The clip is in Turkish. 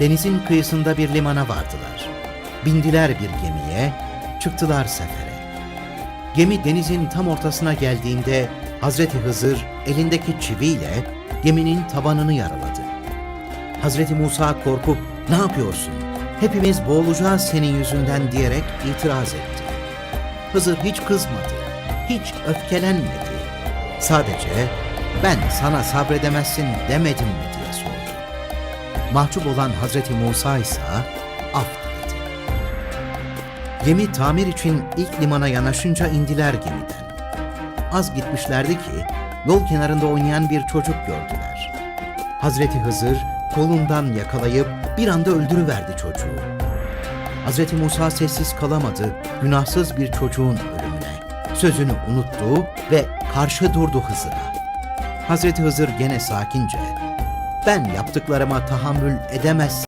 denizin kıyısında bir limana vardılar. Bindiler bir gemiye, çıktılar sefere. Gemi denizin tam ortasına geldiğinde Hazreti Hızır elindeki çiviyle geminin tabanını yaraladı. Hazreti Musa korkup ne yapıyorsun? Hepimiz boğulacağız senin yüzünden diyerek itiraz etti. Hızır hiç kızmadı, hiç öfkelenmedi. Sadece ben sana sabredemezsin demedim mi. Mahcup olan Hazreti Musa ise af diledi. Gemi tamir için ilk limana yanaşınca indiler gemiden. Az gitmişlerdi ki yol kenarında oynayan bir çocuk gördüler. Hazreti Hızır kolundan yakalayıp bir anda öldürüverdi çocuğu. Hazreti Musa sessiz kalamadı günahsız bir çocuğun ölümüne. Sözünü unuttu ve karşı durdu Hızır'a. Hazreti Hızır gene sakince, ben yaptıklarıma tahammül edemez